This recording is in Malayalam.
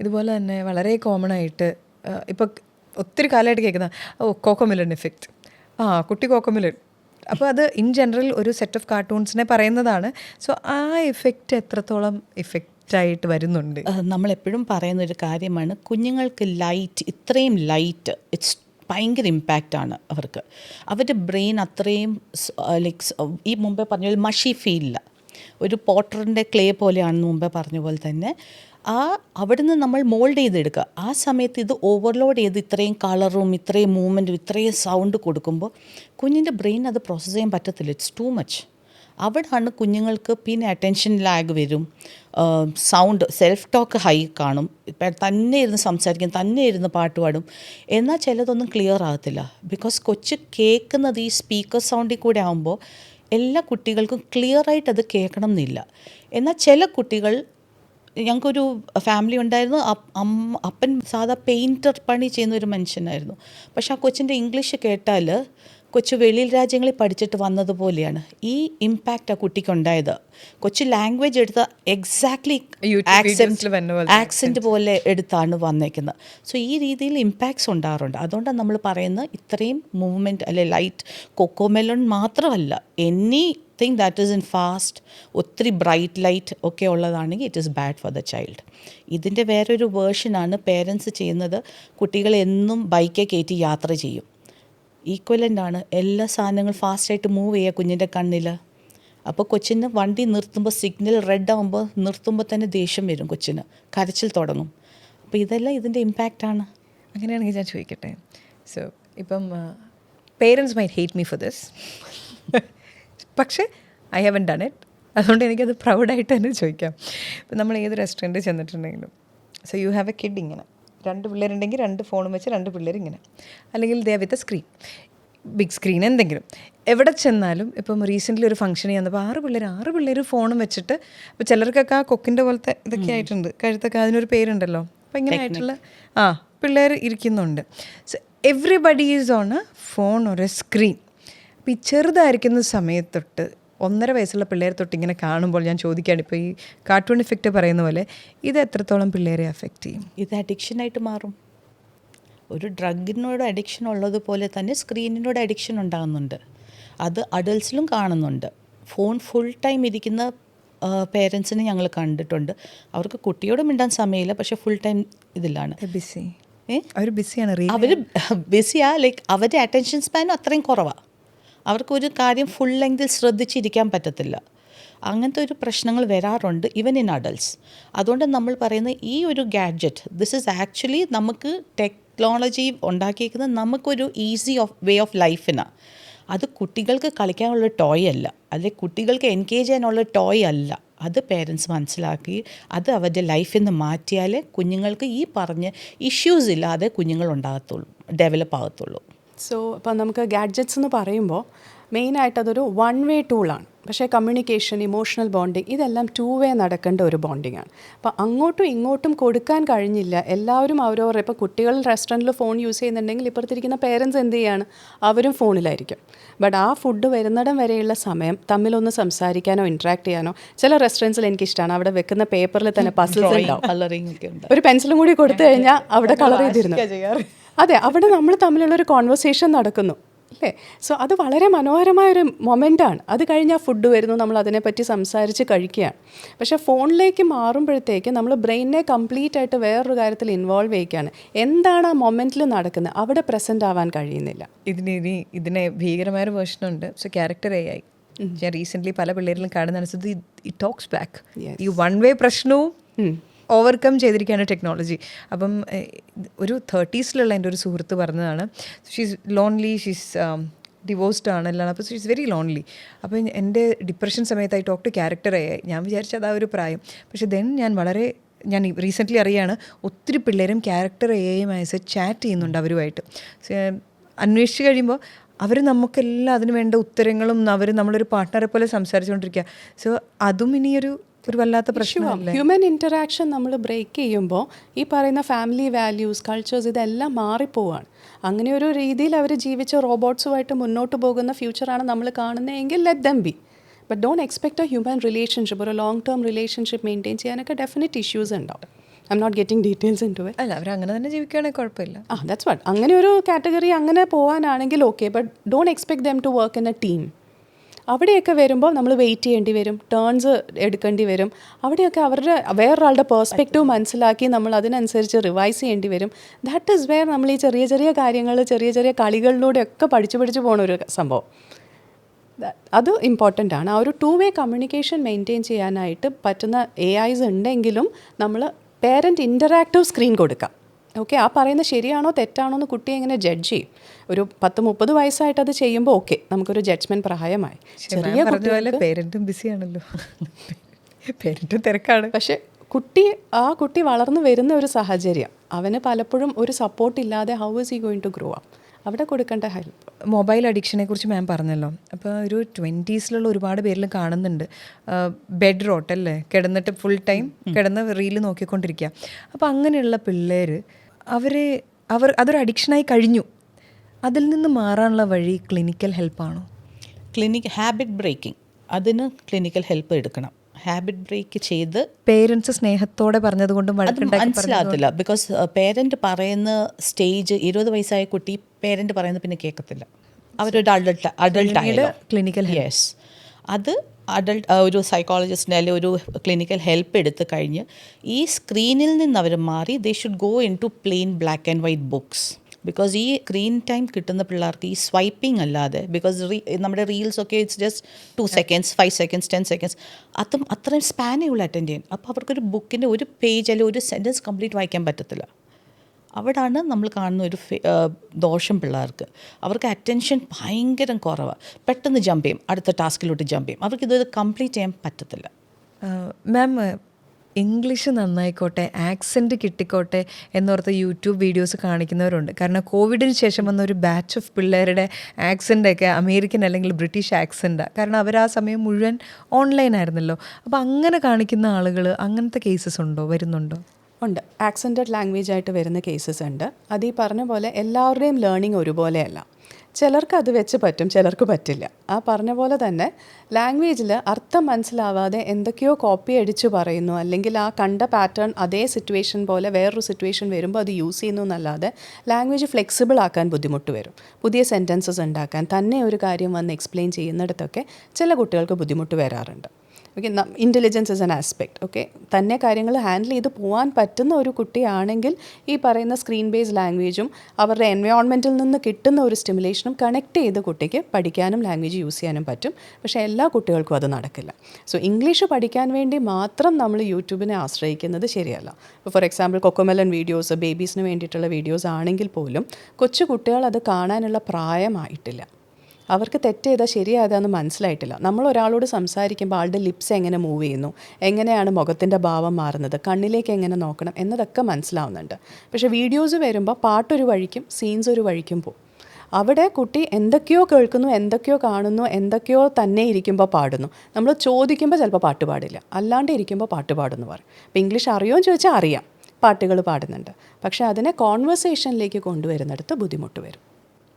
ഇതുപോലെ തന്നെ വളരെ കോമൺ ആയിട്ട് ഇപ്പോൾ ഒത്തിരി കാലമായിട്ട് കേൾക്കുന്ന ഓ കോക്കോമിലൻ എഫക്റ്റ് ആ കുട്ടി കോക്കോമിലൻ അപ്പോൾ അത് ഇൻ ജനറൽ ഒരു സെറ്റ് ഓഫ് കാർട്ടൂൺസിനെ പറയുന്നതാണ്. സോ ആ എഫക്റ്റ് എത്രത്തോളം ഇഫക്റ്റ് ആയിട്ട് വരുന്നുണ്ട്? നമ്മളെപ്പോഴും പറയുന്ന ഒരു കാര്യമാണ് കുഞ്ഞുങ്ങൾക്ക് ലൈറ്റ് ഇത്രയും ലൈറ്റ് ഇറ്റ്സ് ഭയങ്കര ഇമ്പാക്റ്റാണ് അവർക്ക്. അവരുടെ ബ്രെയിൻ അത്രയും ലൈക്സ് ഈ മുമ്പേ പറഞ്ഞ ഒരു മഷി ഫീലില്ല ഒരു പോട്ടറിന്റെ ക്ലേ പോലെയാണെന്ന് മുമ്പേ പറഞ്ഞ പോലെ തന്നെ ആ അവിടുന്ന് നമ്മൾ മോൾഡ് ചെയ്തെടുക്കുക. ആ സമയത്ത് ഇത് ഓവർലോഡ് ചെയ്ത് ഇത്രയും കളറും ഇത്രയും മൂവ്മെന്റും ഇത്രയും സൗണ്ട് കൊടുക്കുമ്പോൾ കുഞ്ഞിന്റെ ബ്രെയിൻ അത് പ്രോസസ്സ് ചെയ്യാൻ പറ്റത്തില്ല. ഇറ്റ്സ് ടു മച്ച് അവിടാണ് കുഞ്ഞുങ്ങൾക്ക് പിന്നെ അറ്റൻഷൻ ലാഗ് വരും. സൗണ്ട് സെൽഫ് ടോക്ക് ഹൈ കാണും. ഇപ്പം തന്നെ ഇരുന്ന് സംസാരിക്കും തന്നെ ഇരുന്ന് പാട്ട് പാടും. എന്നാൽ ചിലതൊന്നും ക്ലിയർ ആകത്തില്ല. ബിക്കോസ് കൊച്ച് കേൾക്കുന്നത് ഈ സ്പീക്കർ സൗണ്ടിൽ കൂടെ ആകുമ്പോൾ എല്ലാ കുട്ടികൾക്കും ക്ലിയറായിട്ട് അത് കേൾക്കണം എന്നില്ല എന്നാൽ ചില കുട്ടികൾ ഞങ്ങൾക്കൊരു ഫാമിലി ഉണ്ടായിരുന്നു. അമ്മ അപ്പൻ സാധാ പെയിന്റർ പണി ചെയ്യുന്ന ഒരു മനുഷ്യനായിരുന്നു. പക്ഷെ ആ കൊച്ചിന്റെ ഇംഗ്ലീഷ് കേട്ടാൽ കൊച്ചു വെളിയിൽ രാജ്യങ്ങളിൽ പഠിച്ചിട്ട് വന്നതുപോലെയാണ് ഈ ഇമ്പാക്റ്റ് ആ കുട്ടിക്ക് ഉണ്ടായത് കൊച്ചു ലാംഗ്വേജ് എടുത്ത എക്സാക്ട്ലി ആക്സെന്റ് പോലെ. എടുത്താണ് വന്നേക്കുന്നത്. സോ ഈ രീതിയിൽ ഇമ്പാക്ട്സ് ഉണ്ടാകാറുണ്ട് അതുകൊണ്ടാണ് നമ്മൾ പറയുന്നത് ഇത്രയും മൂവ്മെന്റ് അല്ലെ ലൈറ്റ് കൊക്കോമെലോൺ മാത്രമല്ല anything that is in fast ഒത്തിരി ബ്രൈറ്റ് ലൈറ്റ് ഒക്കെ ഉള്ളതാണെങ്കിൽ it is bad for the child ഇതിന്റെ വേറൊരു വേർഷനാണ് പേരൻസ് ചെയ്യുന്നത് കുട്ടികളെന്നും ബൈക്കെ കയറ്റി യാത്ര ചെയ്യും. ഈക്വലന്റ് ആണ്. എല്ലാ സാധനങ്ങളും ഫാസ്റ്റായിട്ട് മൂവ് ചെയ്യുക കുഞ്ഞിന്റെ കണ്ണിൽ അപ്പോൾ കൊച്ചിന് വണ്ടി നിർത്തുമ്പോൾ സിഗ്നൽ റെഡ് ആകുമ്പോൾ നിർത്തുമ്പോൾ തന്നെ ദേഷ്യം വരും കൊച്ചിന്. കരച്ചിൽ തുടങ്ങും. അപ്പോൾ ഇതെല്ലാം ഇതിന്റെ ഇമ്പാക്റ്റാണ് അങ്ങനെയാണെങ്കിൽ ഞാൻ ചോദിക്കട്ടെ? സോ ഇപ്പം parents may hate me for this പക്ഷേ ഐ ഹാവൻ ഡൺ ഇറ്റ് അതുകൊണ്ട് എനിക്കത് പ്രൗഡായിട്ട് തന്നെ ചോദിക്കാം. ഇപ്പം നമ്മൾ ഏത് restaurant ചെന്നിട്ടുണ്ടെങ്കിലും. So you have a kid ഇങ്ങനെ. രണ്ട് പിള്ളേരുണ്ടെങ്കിൽ രണ്ട് ഫോണും വെച്ച് രണ്ട് പിള്ളേർ ഇങ്ങനെ അല്ലെങ്കിൽ they with screen. Big screen എന്തെങ്കിലും. എവിടെ ചെന്നാലും ഇപ്പം റീസെന്റ്ലി ഒരു ഫംഗ്ഷൻ ചെന്നപ്പോൾ ആറ് പിള്ളേർ ആറ് പിള്ളേർ ഫോണും വെച്ചിട്ട് അപ്പോൾ ചിലർക്കൊക്കെ ആ കൊക്കിന്റെ പോലത്തെ ഇതൊക്കെ ആയിട്ടുണ്ട്. കഴുത്തൊക്കെ അതിനൊരു പേരുണ്ടല്ലോ. അപ്പം ഇങ്ങനെ ആയിട്ടുള്ള ആ പിള്ളേർ ഇരിക്കുന്നുണ്ട്. So everybody is on a phone ഒരു സ്ക്രീൻ അപ്പോൾ ഈ ചെറുതായിരിക്കുന്ന സമയത്തൊട്ട് ഒന്നര വയസ്സുള്ള പിള്ളേരെ തൊട്ട് ഇങ്ങനെ കാണുമ്പോൾ ഞാൻ ചോദിക്കുകയാണ് ഇപ്പോൾ ഈ കാർട്ടൂൺ ഇഫക്റ്റ് പറയുന്ന പോലെ ഇത് എത്രത്തോളം പിള്ളേരെ അഫക്റ്റ് ചെയ്യും? ഇത് അഡിക്ഷൻ ആയിട്ട് മാറും. ഒരു ഡ്രഗിനോട് അഡിക്ഷൻ ഉള്ളതുപോലെ തന്നെ സ്ക്രീനിനോട് അഡിക്ഷൻ ഉണ്ടാകുന്നുണ്ട്. അത് അഡൽസിലും കാണുന്നുണ്ട്. ഫോൺ ഫുൾ ടൈം ഇരിക്കുന്ന പേരൻസിനെ ഞങ്ങൾ കണ്ടിട്ടുണ്ട്. അവർക്ക് കുട്ടിയോട് മിണ്ടാൻ സമയമില്ല പക്ഷെ ഫുൾ ടൈം ഇതിലാണ്. ബിസി അവർ ബിസിയാണ് അവർ ബിസിയാ ലൈക്ക് അവരുടെ അറ്റൻഷൻ സ്പാനും അത്രയും കുറവാണ് അവർക്ക് ഒരു കാര്യം ഫുൾ ലെങ്തിൽ ശ്രദ്ധിച്ചിരിക്കാൻ പറ്റത്തില്ല. അങ്ങനത്തെ ഒരു പ്രശ്നങ്ങൾ വരാറുണ്ട് ഇവൻ ഇൻ അഡൾട്ട്സ് അതുകൊണ്ട് നമ്മൾ പറയുന്ന ഈ ഒരു ഗാഡ്ജറ്റ് ദിസ് ഈസ് ആക്ച്വലി നമുക്ക് ടെക്നോളജി ഉണ്ടാക്കിയിരിക്കുന്നത് നമുക്കൊരു ഈസി ഓഫ് വേ ഓഫ് ലൈഫിനാണ് അത് കുട്ടികൾക്ക് കളിക്കാനുള്ള ടോയ് അല്ല. അല്ലെങ്കിൽ കുട്ടികൾക്ക് എൻഗേജ് ചെയ്യാനുള്ള ടോയ് അല്ല. അത് പേരൻസ് മനസ്സിലാക്കി അത് അവരുടെ ലൈഫിൽ നിന്ന് മാറ്റിയാലേ കുഞ്ഞുങ്ങൾക്ക് ഈ പറഞ്ഞ ഇഷ്യൂസ് ഇല്ലാതെ കുഞ്ഞുങ്ങൾ ഉണ്ടാകത്തുള്ളൂ ഡെവലപ്പ് ആകത്തുള്ളൂ. സോ അപ്പോൾ നമുക്ക് ഗാഡ്ജറ്റ്സ് എന്ന് പറയുമ്പോൾ മെയിനായിട്ട് അതൊരു വൺ വേ ടൂളാണ് പക്ഷേ കമ്മ്യൂണിക്കേഷൻ ഇമോഷണൽ ബോണ്ടിങ് ഇതെല്ലാം ടു വേ നടക്കേണ്ട ഒരു ബോണ്ടിങ് ആണ്. അപ്പോൾ അങ്ങോട്ടും ഇങ്ങോട്ടും കൊടുക്കാൻ കഴിഞ്ഞില്ല. എല്ലാവരും അവരവരുടെ ഇപ്പോൾ കുട്ടികൾ റെസ്റ്റോറന്റിൽ ഫോൺ യൂസ് ചെയ്യുന്നുണ്ടെങ്കിൽ ഇപ്പുറത്തിരിക്കുന്ന പേരൻസ് എന്ത് ചെയ്യാണ്? അവരും ഫോണിലായിരിക്കും ബട്ട് ആ ഫുഡ് വരുന്നിടം വരെയുള്ള സമയം തമ്മിലൊന്ന് സംസാരിക്കാനോ ഇൻട്രാക്ട് ചെയ്യാനോ ചില റെസ്റ്റോറന്റ്സിൽ എനിക്കിഷ്ടമാണ് അവിടെ വെക്കുന്ന പേപ്പറിൽ തന്നെ പസിൽസ് ഉണ്ടാവും. ഒരു പെൻസിലും കൂടി കൊടുത്തു കഴിഞ്ഞാൽ അവിടെ കളർ ചെയ്തിരുന്നു. അതെ അവിടെ നമ്മൾ തമ്മിലുള്ള ഒരു കോൺവെർസേഷൻ നടക്കുന്നു അല്ലേ? സോ അത് വളരെ മനോഹരമായൊരു മൊമെന്റാണ് അത് കഴിഞ്ഞ് ആ ഫുഡ് വരുന്നു നമ്മൾ അതിനെപ്പറ്റി സംസാരിച്ച് കഴിക്കുകയാണ്. പക്ഷേ ഫോണിലേക്ക് മാറുമ്പോഴത്തേക്ക് നമ്മൾ ബ്രെയിനെ കംപ്ലീറ്റ് ആയിട്ട് വേറൊരു കാര്യത്തിൽ ഇൻവോൾവ് ചെയ്യിക്കുകയാണ് എന്താണ് ആ മൊമെന്റിൽ നടക്കുന്നത്? അവിടെ പ്രസന്റ് ആവാൻ കഴിയുന്നില്ല. ഇതിന് ഇനി ഇതിനെ ഭീകരമായൊരു വേർഷൻ ഉണ്ട്. സോ ക്യാരക്ടർ എ ആയി. ഞാൻ റീസെന്റ്ലി പല പിള്ളേരിലും കാണുന്ന അനുസരിച്ച് ഈ ടോക്സ് ബാക്ക് ഈ വൺ വേ പ്രശ്നവും ഓവർകം ചെയ്തിരിക്കുകയാണ് ടെക്നോളജി അപ്പം ഒരു തേർട്ടീസിലുള്ള എന്റെ ഒരു സുഹൃത്ത് പറഞ്ഞതാണ് ഷീസ് ലോൺലി ഷീസ് ഡിവോഴ്സ്ഡ് ആണ് എല്ലാം അപ്പോൾ ഷീസ് വെരി ലോൺലി അപ്പോൾ എന്റെ ഡിപ്രഷൻ സമയത്ത് ഐ ടോക്ക് ടു ക്യാരക്ടർ ആയി. ഞാൻ വിചാരിച്ച അതാ ഒരു പ്രായം. പക്ഷെ ദെൻ ഞാൻ വളരെ ഞാൻ റീസെന്റ്ലി അറിയാണ് ഒത്തിരി പിള്ളേരും ക്യാരക്ടർ എയും ആയസ് ചാറ്റ് ചെയ്യുന്നുണ്ട് അവരുമായിട്ട്. അന്വേഷിച്ച് കഴിയുമ്പോൾ അവർ നമുക്കെല്ലാം അതിന് വേണ്ട ഉത്തരങ്ങളും അവർ നമ്മളൊരു പാർട്ട്ണറെ പോലെ സംസാരിച്ചുകൊണ്ടിരിക്കുക. സോ അതും ഇനിയൊരു ഒരു വല്ലാത്ത പ്രശ്നമാണ് ഹ്യൂമൻ ഇന്ററാക്ഷൻ നമ്മൾ ബ്രേക്ക് ചെയ്യുമ്പോൾ ഈ പറയുന്ന ഫാമിലി വാല്യൂസ് കൾച്ചേഴ്സ് ഇതെല്ലാം മാറിപ്പോവാണ്. അങ്ങനെ ഒരു രീതിയിൽ അവർ ജീവിച്ച റോബോട്ട്സുമായിട്ട് മുന്നോട്ട് പോകുന്ന ഫ്യൂച്ചറാണ് നമ്മൾ കാണുന്നതെങ്കിൽ let them be but don't expect a human relationship ഒരു ലോങ് ടേം റിലേഷൻഷിപ്പ് മെയിന്റെയിൻ ചെയ്യാനൊക്കെ ഡെഫിനറ്റ് ഇഷ്യൂസ് ഉണ്ടാവും. I'm not getting details into it അല്ല അവർ അങ്ങനെ തന്നെ ജീവിക്കുകയാണെങ്കിൽ കുഴപ്പമില്ല. ആ ദാറ്റ്സ് വാട്ട് അങ്ങനെ ഒരു കാറ്റഗറി അങ്ങനെ പോകാനാണെങ്കിൽ okay but don't expect them to work in a team അവിടെയൊക്കെ വരുമ്പോൾ നമ്മൾ വെയിറ്റ് ചെയ്യേണ്ടി വരും ടേൺസ് എടുക്കേണ്ടി വരും. അവിടെയൊക്കെ അവരുടെ വേറൊരാളുടെ പേഴ്സ്പെക്റ്റീവ് മനസ്സിലാക്കി നമ്മൾ അതിനനുസരിച്ച് റിവൈസ് ചെയ്യേണ്ടി വരും. ദാറ്റ് ഈസ് വെയർ നമ്മൾ ഈ ചെറിയ ചെറിയ കാര്യങ്ങൾ ചെറിയ ചെറിയ കളികളിലൂടെയൊക്കെ പഠിച്ചു പഠിച്ചു പോണ ഒരു സംഭവം. അത് ഇമ്പോർട്ടന്റ് ആണ്. ആ ഒരു ടു വേ കമ്മ്യൂണിക്കേഷൻ മെയിന്റെയിൻ ചെയ്യാനായിട്ട് പറ്റുന്ന എ ഐസ് ഉണ്ടെങ്കിലും നമ്മൾ പേരന്റ് ഇന്ററാക്റ്റീവ് സ്ക്രീൻ കൊടുക്കാം. ഓക്കെ ആ പറയുന്നത് ശരിയാണോ തെറ്റാണോ എന്ന് കുട്ടിയെ എങ്ങനെ ജഡ്ജ് ചെയ്യും. ഒരു പത്ത് മുപ്പത് വയസ്സായിട്ട് അത് ചെയ്യുമ്പോൾ ഓക്കെ നമുക്കൊരു ജഡ്ജ്മെന്റ് പ്രായമായി. ചെറിയ പേരന്റും ബിസിയാണല്ലോ പേരന്റും തിരക്കാണ്. പക്ഷെ കുട്ടി ആ കുട്ടി വളർന്നു വരുന്ന ഒരു സാഹചര്യം അവന് പലപ്പോഴും ഒരു സപ്പോർട്ട് ഇല്ലാതെ how is he going to grow up അവിടെ കൊടുക്കേണ്ട ഹെൽപ്പ് മൊബൈൽ അഡിക്ഷനെ കുറിച്ച് മാം പറഞ്ഞല്ലോ. അപ്പോൾ ഒരു ട്വന്റീസിലുള്ള ഒരുപാട് പേരിൽ കാണുന്നുണ്ട്. ബെഡ് റോട്ട് അല്ലേ? കിടന്നിട്ട് ഫുൾ ടൈം കിടന്ന് റീൽ നോക്കിക്കൊണ്ടിരിക്കുക അപ്പോൾ അങ്ങനെയുള്ള പിള്ളേർ അവരെ അവർ അതൊരു അഡിക്ഷനായി കഴിഞ്ഞു. അതിൽ നിന്ന് മാറാനുള്ള വഴി ക്ലിനിക്കൽ ഹെൽപ്പാണോ? Clinic habit breaking. അതിന് ക്ലിനിക്കൽ ഹെൽപ്പ് എടുക്കണം. ഹാബിറ്റ് ബ്രേക്ക് ചെയ്ത് പേരൻസ് സ്നേഹത്തോടെ പറഞ്ഞതുകൊണ്ടും മനസ്സിലാകത്തില്ല. ബിക്കോസ് പേരന്റ് പറയുന്ന സ്റ്റേജ് ഇരുപത് വയസ്സായ കുട്ടി പേരന്റ് പറയുന്നത് പിന്നെ കേൾക്കത്തില്ല. അവരൊരു അഡൾട്ട് അഡൾട്ട് ക്ലിനിക്കൽ യെസ് അത് അഡൾട്ട് ഒരു സൈക്കോളജിസ്റ്റിന്റെ അല്ലെങ്കിൽ ഒരു ക്ലിനിക്കൽ ഹെൽപ്പ് എടുത്തു കഴിഞ്ഞ് ഈ സ്ക്രീനിൽ നിന്ന് അവർ മാറി they should go into plain black and white books because ഈ സ്ക്രീൻ ടൈം കിട്ടുന്ന പിള്ളേർക്ക് ഈ സ്വൈപ്പിംഗ് അല്ലാതെ ബിക്കോസ് നമ്മുടെ റീൽസ് ഒക്കെ it's just two seconds five seconds ten seconds അതും അത്രയും സ്പാനേ ഉള്ളൂ അറ്റൻഡ് ചെയ്യാൻ അപ്പോൾ അവർക്കൊരു ബുക്കിന്റെ ഒരു പേജ് അല്ലെങ്കിൽ ഒരു സെന്റൻസ് കംപ്ലീറ്റ് വായിക്കാൻ പറ്റത്തില്ല. അവിടാണ് നമ്മൾ കാണുന്ന ഒരു ദോഷം പിള്ളേർക്ക്. അവർക്ക് അറ്റൻഷൻ ഭയങ്കര കുറവാണ് പെട്ടെന്ന് ജമ്പ് ചെയ്യും. അടുത്ത ടാസ്കിലോട്ട് ജമ്പ് ചെയ്യും. അവർക്ക് ഇത് കംപ്ലീറ്റ് ചെയ്യാൻ പറ്റത്തില്ല. മാം ഇംഗ്ലീഷ് നന്നായിക്കോട്ടെ ആക്സെന്റ് കിട്ടിക്കോട്ടെ എന്നോർത്ത് യൂട്യൂബ് വീഡിയോസ് കാണിക്കുന്നവരുണ്ട്. കാരണം കോവിഡിന് ശേഷം വന്ന ഒരു ബാച്ച് ഓഫ് പിള്ളേരുടെ ആക്സെന്റൊക്കെ അമേരിക്കൻ അല്ലെങ്കിൽ ബ്രിട്ടീഷ് ആക്സെന്റാണ് കാരണം അവർ ആ സമയം മുഴുവൻ ഓൺലൈൻ ആയിരുന്നല്ലോ. അപ്പോൾ അങ്ങനെ കാണിക്കുന്ന ആളുകൾ അങ്ങനത്തെ കേസസ് ഉണ്ടോ? വരുന്നുണ്ടോ? ഉണ്ട്. ആക്സെന്റഡ് ലാംഗ്വേജ് ആയിട്ട് വരുന്ന കേസസ് ഉണ്ട്. അത് ഈ പറഞ്ഞ പോലെ എല്ലാവരുടെയും ലേണിംഗ് ഒരുപോലെയല്ല. ചിലർക്ക് അത് വെച്ച് പറ്റും ചിലർക്ക് പറ്റില്ല. ആ പറഞ്ഞ പോലെ തന്നെ ലാംഗ്വേജിൽ അർത്ഥം മനസ്സിലാവാതെ എന്തൊക്കെയോ കോപ്പി അടിച്ചു പറയുന്നു. അല്ലെങ്കിൽ ആ കണ്ട പാറ്റേൺ അതേ സിറ്റുവേഷൻ പോലെ വേറൊരു സിറ്റുവേഷൻ വരുമ്പോൾ അത് യൂസ് ചെയ്യുന്നു എന്നല്ലാതെ ലാംഗ്വേജ് ഫ്ലെക്സിബിൾ ആക്കാൻ ബുദ്ധിമുട്ട് വരും. പുതിയ സെന്റൻസസ് ഉണ്ടാക്കാൻ തന്നെ ഒരു കാര്യം വന്ന് എക്സ്പ്ലെയിൻ ചെയ്യുന്നിടത്തൊക്കെ ചില കുട്ടികൾക്ക് ബുദ്ധിമുട്ട് വരാറുണ്ട്. Okay intelligence is an aspect okay തന്നെ കാര്യങ്ങൾ ഹാൻഡിൽ ചെയ്ത് പോകാൻ പറ്റുന്ന ഒരു കുട്ടിയാണെങ്കിൽ ഈ പറയുന്ന സ്ക്രീൻ ബേസ്ഡ് ലാംഗ്വേജും അവരുടെ എൻവയോൺമെന്റിൽ നിന്ന് കിട്ടുന്ന ഒരു സ്റ്റിമുലേഷനും കണക്ട് ചെയ്ത് കുട്ടിക്ക് പഠിക്കാനും ലാംഗ്വേജ് യൂസ് ചെയ്യാനും പറ്റും. പക്ഷേ എല്ലാ കുട്ടികൾക്കും അത് നടക്കില്ല. സോ ഇംഗ്ലീഷ് പഠിക്കാൻ വേണ്ടി മാത്രം നമ്മൾ യൂട്യൂബിനെ ആശ്രയിക്കുന്നത് ശരിയല്ല. ഇപ്പോൾ ഫോർ എക്സാമ്പിൾ കൊക്കോമെലൻ വീഡിയോസ് ബേബീസിന് വേണ്ടിയിട്ടുള്ള വീഡിയോസ് ആണെങ്കിൽ പോലും കൊച്ചു കുട്ടികൾ അത് കാണാനുള്ള പ്രായമായിട്ടില്ല. അവർക്ക് തെറ്റ് ചെയ്താൽ ശരിയായതാന്ന് മനസ്സിലായിട്ടില്ല. നമ്മൾ ഒരാളോട് സംസാരിക്കുമ്പോൾ ആളുടെ ലിപ്സ് എങ്ങനെ മൂവ് ചെയ്യുന്നു? എങ്ങനെയാണ് മുഖത്തിന്റെ ഭാവം മാറുന്നത്? കണ്ണിലേക്ക് എങ്ങനെ നോക്കണം? എന്നതൊക്കെ മനസ്സിലാവുന്നുണ്ട്. പക്ഷേ വീഡിയോസ് വരുമ്പോൾ പാട്ടൊരു വഴിക്കും സീൻസ് ഒരു വഴിക്കും പോകും. അവിടെ കുട്ടി എന്തൊക്കെയോ കേൾക്കുന്നു എന്തൊക്കെയോ കാണുന്നു എന്തൊക്കെയോ തന്നെ ഇരിക്കുമ്പോൾ പാടുന്നു. നമ്മൾ ചോദിക്കുമ്പോൾ ചിലപ്പോൾ പാട്ട് പാടില്ല. അല്ലാണ്ട് ഇരിക്കുമ്പോൾ പാട്ട് പാടുന്നു പറയും. അപ്പോൾ ഇംഗ്ലീഷ് അറിയുമോ ചോദിച്ചാൽ അറിയാം. പാട്ടുകൾ പാടുന്നുണ്ട്. പക്ഷേ അതിനെ കോൺവെർസേഷനിലേക്ക് കൊണ്ടുവരുന്നിടത്ത് ബുദ്ധിമുട്ട് വരും.